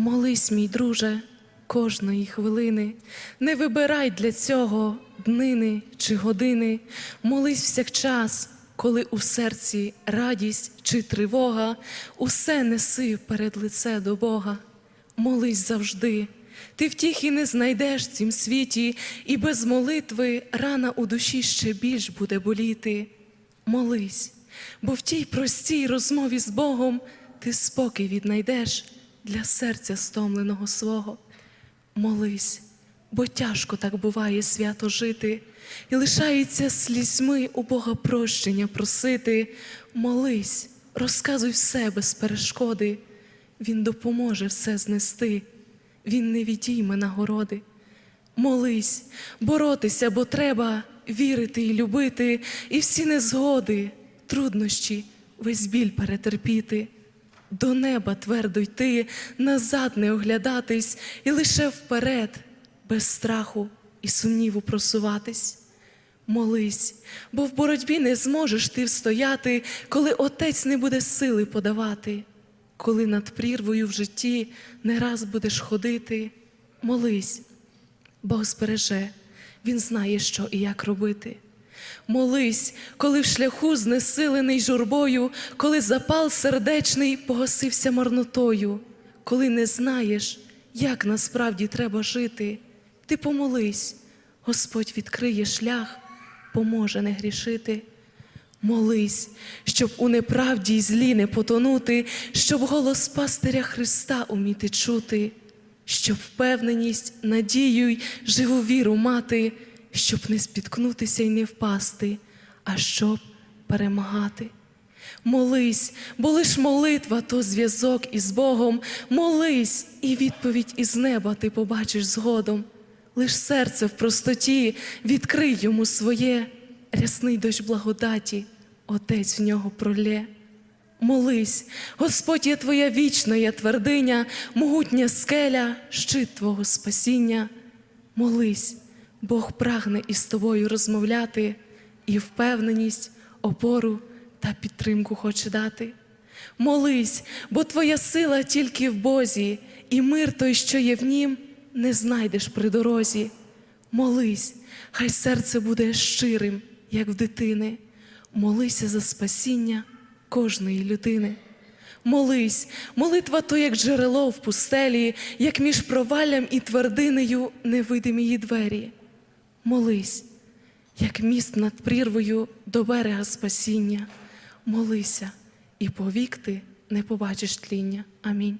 Молись, мій друже, кожної хвилини, не вибирай для цього днини чи години, молись всякчас, коли у серці радість чи тривога, усе неси перед лице до Бога. Молись завжди, ти втіхи не знайдеш в цім світі, і без молитви рана у душі ще більш буде боліти. Молись, бо в тій простій розмові з Богом ти спокій віднайдеш для серця стомленого свого. Молись, бо тяжко так буває свято жити, і лишається слізьми у Бога прощення просити. Молись, розказуй все без перешкоди, Він допоможе все знести, Він не відійме нагороди. Молись, боротися, бо треба вірити і любити, і всі незгоди, труднощі, весь біль перетерпіти. До неба твердо йти, назад не оглядатись, і лише вперед, без страху і сумніву просуватись. Молись, бо в боротьбі не зможеш ти встояти, коли отець не буде сили подавати, коли над прірвою в житті не раз будеш ходити. Молись, Бог збереже, Він знає, що і як робити. Молись, коли в шляху знесилений журбою, коли запал сердечний погасився марнотою, коли не знаєш, як насправді треба жити, ти помолись, Господь відкриє шлях, поможе не грішити. Молись, щоб у неправді й злі не потонути, щоб голос пастиря Христа уміти чути, щоб впевненість, надію й живу віру мати, щоб не спіткнутися й не впасти, а щоб перемагати. Молись, бо лиш молитва то зв'язок із Богом. Молись, і відповідь із неба ти побачиш згодом. Лиш серце в простоті відкрий йому своє, рясний дощ благодаті, Отець в нього пролє. Молись, Господь є твоя вічна є твердиня, могутня скеля, щит Твого спасіння. Молись, Бог прагне із тобою розмовляти, і впевненість, опору та підтримку хоче дати. Молись, бо твоя сила тільки в Бозі, і мир той, що є в нім, не знайдеш при дорозі. Молись, хай серце буде щирим, як в дитини. Молися за спасіння кожної людини. Молись, молитва то як джерело в пустелі, як між проваллям і твердинею невидимі її двері. Молись, як міст над прірвою до берега спасіння. Молися, і повік ти не побачиш тління. Амінь.